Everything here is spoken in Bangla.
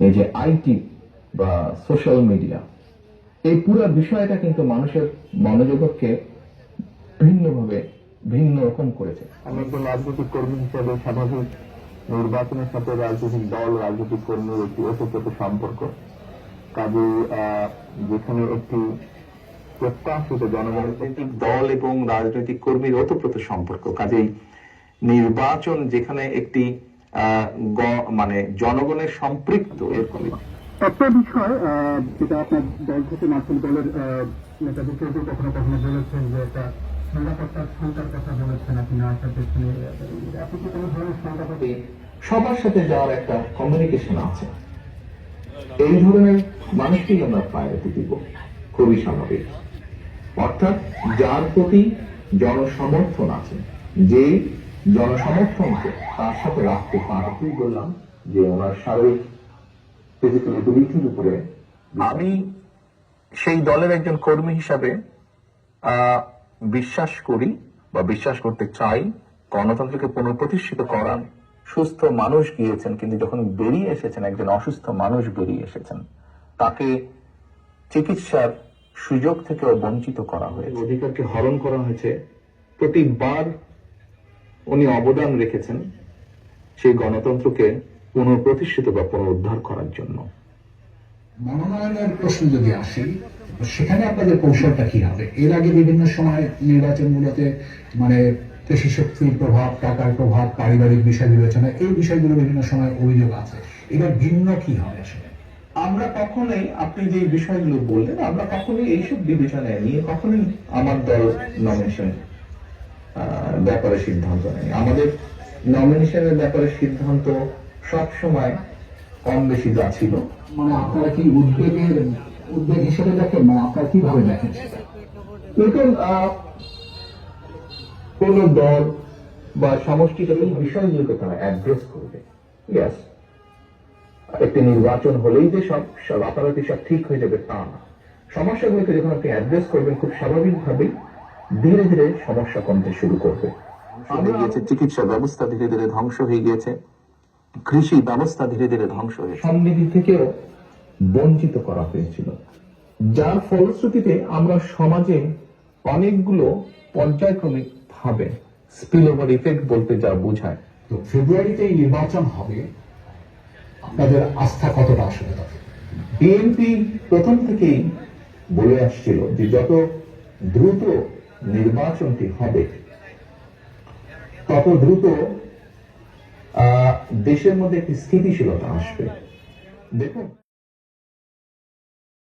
এই যে আইটি বা সোশ্যাল মিডিয়া এই পুরো বিষয়টা কিন্তু মানুষের মনোযোগকে ভিন্নভাবে ভিন্ন রকম করেছে। আমি একজন রাজনৈতিক কর্মী হিসেবে স্বাভাবিক নির্বাচনের সাথে রাজনৈতিক দল রাজনৈতিক কর্মীর একটি ওতপ্রোত সম্পর্ক। কাজে আহ, যেখানে একটি প্রত্যাশিত জনগণতান্ত্রিক দল এবং রাজনৈতিক কর্মীর ওতপ্রোত সম্পর্ক। কাজেই নির্বাচন যেখানে একটি মানে জনগণের সম্পৃক্ত এরকম একটা। বিষয় যেটা আপনার দল থেকে নাচল দলের নেতাদের কেউ কখনো কখনো বলেছেন যে একটা নিরাপত্তার শঙ্কার কথা বলেছেন আপনি আসার পেছনে আপনি কি কোনো ধরনের শঙ্কা পাবেন সবার সাথে যাওয়ার একটা কমিউনিকেশন আছে। এই ধরনের মানুষকেই আমরা প্রায়োরিটি দিব খুবই স্বাভাবিক। অর্থাৎ যার প্রতি জনসমর্থন আছে যে জনসমর্থনকে তার সাথে রাখতে পারে তুই বললাম যে ওনার শারীরিক ফিজিক্যাল এবিলিটির উপরে আমি সেই দলের একজন কর্মী হিসাবে বিশ্বাস করি বা বিশ্বাস করতে চাই গণতন্ত্রকে পুনঃপ্রতিষ্ঠিত করার। সুস্থ মানুষ গিয়েছেন, কিন্তু যখন বেরিয়ে এসেছেন, একজন অসুস্থ মানুষ বেরিয়ে এসেছেন, তাকে চিকিৎসার সুযোগ থেকেও বঞ্চিত করা হয়েছে। অধিকারকে হরণ করা হয়েছে। প্রতিবার উনি অবদান রেখেছেন সেই গণতন্ত্রকে পুনঃপ্রতিষ্ঠিত বা পুনরুদ্ধার করার জন্য। মনোনয়নের প্রশ্ন যদি আসি সেখানে আপনাদের কৌশলটা কি হবে? এর আগে বিভিন্ন সময় নির্বাচনগুলোতে মানে পেশি শক্তির প্রভাব টাকার প্রভাব পারিবারিক বিষয় বিবেচনা এই বিষয়গুলো বিভিন্ন সময় অভিযোগ আছে। এবার ভিন্ন কি হবে আসলে? আমরা কখনোই আপনি যে বিষয়গুলো বললেন আমরা কখনোই এইসব বিবেচনায় নিয়ে কখনোই আমার দল নমিনেশন ব্যাপারে সিদ্ধান্ত নেই আমাদের নমিনেশনের ব্যাপারে সিদ্ধান্ত সব সময় কম বেশি যা ছিল মানে আপনারা কি উদ্বেগের উদ্বেগ হিসেবে দেখেন? মানে আপনারা কীভাবে দেখেন দেখুন কোন দল বা সমষ্টিগত বিষয়গুলোকে তারা অ্যাড্রেস করবে। ইয়াস একটি নির্বাচন হলেই যে সব সব রাতারাতি সব ঠিক হয়ে যাবে তা না। সমস্যাগুলোকে যখন আপনি অ্যাড্রেস করবেন খুব স্বাভাবিকভাবেই ধীরে ধীরে সমস্যা কমতে শুরু করবে। গিয়েছে চিকিৎসা ব্যবস্থা ধীরে ধীরে ধ্বংস হয়ে গিয়েছে কৃষি ব্যবস্থা ধীরে ধীরে ধ্বংস হয়েছে সমৃদ্ধি থেকেও বঞ্চিত করা হয়েছিল। যার ফলশ্রুতিতে আমরা সমাজে অনেকগুলো পর্যায়ক্রমিক ভাবে স্পিল ওভার ইফেক্ট বলতে যা বোঝায়। তো ফেব্রুয়ারিতে এই নির্বাচন হবে আপনাদের আস্থা কতটা আসলে তাতে বিএনপি প্রথম থেকেই বলে আসছিল যে যত দ্রুত নির্বাচনটি হবে। তত দ্রুত দেশের মধ্যে একটি স্থিতিশীলতা আসবে। দেখুন।